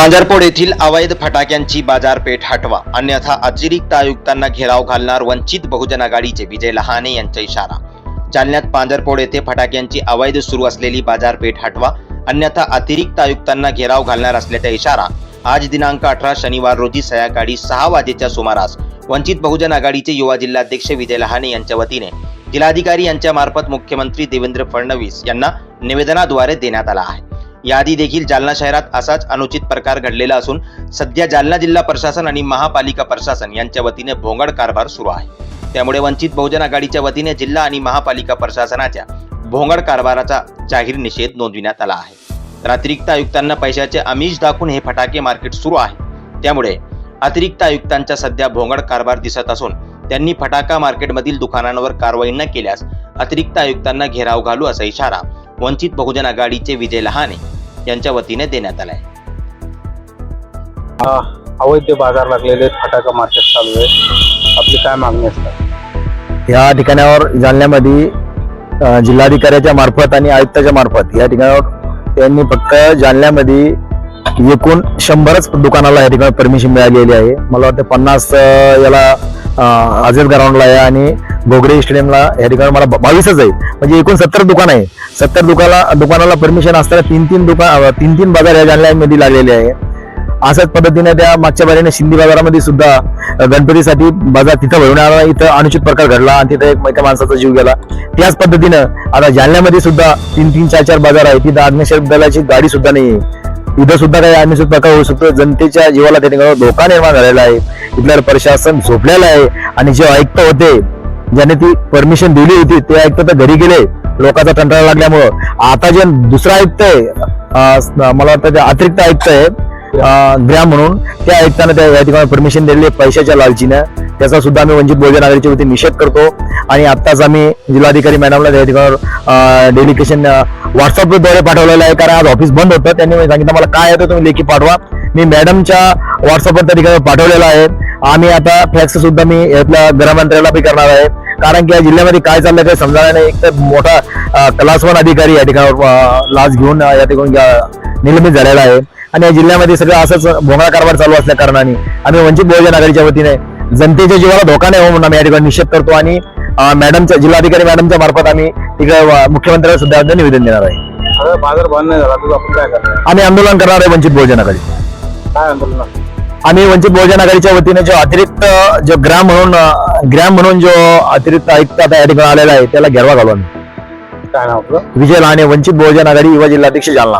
पांजरपोड येथील अवैध फटाक्यांची बाजारपेठ हटवा. अन्यथा अतिरिक्त आयुक्तांना घेराव घालणार वंचित बहुजन आघाडीचे विजय लहाने यांचा इशारा. जालन्यात पांजरपोड येथे फटाक्यांची अवैध सुरू असलेली बाजारपेठ हटवा. अन्यथा अतिरिक्त आयुक्तांना घेराव घालणार असल्याचा इशारा. आज दिनांक अठरा शनिवार रोजी सायंकाळी सहा वाजेच्या सुमारास वंचित बहुजन आघाडीचे युवा जिल्हाध्यक्ष विजय लहाने यांच्या वतीने जिल्हाधिकारी यांच्या मार्फत मुख्यमंत्री देवेंद्र फडणवीस यांना निवेदनाद्वारे देण्यात आला आहे. याआधी देखील जालना शहरात असाच अनुचित प्रकार घडलेला असून सध्या जालना जिल्हा प्रशासन आणि महापालिका प्रशासन यांच्या वतीने भोंगड कारभार सुरू आहे. त्यामुळे वंचित बहुजन आघाडीच्या वतीने जिल्हा आणि महापालिका प्रशासनाच्या भोंगड कारभाराचा जाहीर निषेध नोंदविण्यात आला आहे. तर अतिरिक्त आयुक्तांना पैशाचे आमिष दाखवून हे फटाके मार्केट सुरू आहे. त्यामुळे अतिरिक्त आयुक्तांचा सध्या भोंगड कारभार दिसत असून त्यांनी फटाका मार्केटमधील दुकानांवर कारवाई न केल्यास अतिरिक्त आयुक्तांना घेराव घालू असा इशारा वंचित बहुजन आघाडीचे विजय लहाने यांच्या वतीने देण्यात आला आहे हा, अवैध बाजार लागलेले फटाका मार्केट चालू आहे. आपली काय मागणी असतात? या ठिकाणावर जालन्यामध्ये जिल्हाधिकाऱ्याच्या मार्फत आणि आयुक्ताच्या मार्फत या ठिकाणावर त्यांनी फक्त जालन्यामध्ये एकूण शंभरच दुकानाला या ठिकाणी परमिशन मिळालेली आहे. मला वाटतं पन्नास याला आझाद ग्राउंडला आहे आणि भोगरे स्टेडियमला या ठिकाणी मला बावीसच आहे. म्हणजे एकूण सत्तर दुकान आहे. सत्तर दुकाला दुकानाला परमिशन असताना तीन तीन दुकान तीन तीन बाजार या जालन्यामध्ये लागलेले आहे. अशाच पद्धतीने त्या मागच्या बारीने शिंदी बाजारामध्ये सुद्धा गणपतीसाठी बाजार तिथं भरवण्यात आला. इथं अनुचित प्रकार घडला आणि तिथं एक एका माणसाचा जीव गेला. त्याच पद्धतीनं आता जालन्यामध्ये सुद्धा तीन तीन चार चार बाजार आहे तिथं अग्निशमन दलाची गाडी सुद्धा नाही इथं सुद्धा काही अनिश्चित प्रकार होऊ शकतो. जनतेच्या जीवाला त्या ठिकाणी धोका निर्माण झालेला आहे. इथलं प्रशासन झोपलेलं आहे. आणि जे आयुक्त होते ज्याने ती परमिशन दिली होती ते आयुक्त तर घरी गेले. लोकांचा कंटाळा लागल्यामुळं. आता जे दुसरा आयुक्त आहे मला वाटतं ते अतिरिक्त आयुक्त आहे ग्रॅम म्हणून त्या आयुक्तानं त्या ठिकाणी परमिशन दिलेली आहे पैशाच्या लालचीनं. त्याचा सुद्धा आम्ही वंचित बहुजन आघाडीच्या वतीने निषेध करतो. आणि आत्ताच आम्ही जिल्हाधिकारी मॅडमला त्या ठिकाणावर डेलिकेशन व्हॉट्सअपद्वारे पाठवलेलं आहे. कारण आज ऑफिस बंद होतं. त्यांनी सांगितलं मला काय येतं तुम्ही लेखी पाठवा. मी मॅडमच्या व्हॉट्सअपवर त्या ठिकाणी पाठवलेलं आहे. आम्ही आता फॅक्स सुद्धा मी यातल्या गृहमंत्र्याला बी करणार आहे. कारण की या जिल्ह्यामध्ये काय चाललंय काही समजायला नाही. एक तर मोठा क्लासवन अधिकारी या ठिकाणावर लाच घेऊन या ठिकाणी निलंबित झालेला आहे. आणि या जिल्ह्यामध्ये सगळं असंच भोंगळा कारभार चालू असल्या कारणाने आम्ही वंचित बहुजन आघाडीच्या वतीने जनतेच्या जीवाला धोका नाही हो म्हणून आम्ही या ठिकाणी निषेध करतो आणि मॅडमच्या जिल्हाधिकारी मॅडमच्या मार्फत आम्ही तिकडे मुख्यमंत्र्यांना सुद्धा निवेदन देणार आहे. बाजार बंद नाही झाला तर आपण काय करणार? आम्ही आंदोलन करणार आहे वंचित बहुजन आघाडी. काय आंदोलन? आम्ही वंचित बहुजन आघाडीच्या वतीने जो अतिरिक्त जो ग्राम म्हणून ग्राम म्हणून जो अतिरिक्त आयुक्त आता या ठिकाणी आलेला आहे त्याला घेरवा घालू आम्ही. काय नाव आपलं विजय लहाने वंचित बहुजन आघाडी युवा जिल्हाध्यक्ष जालना.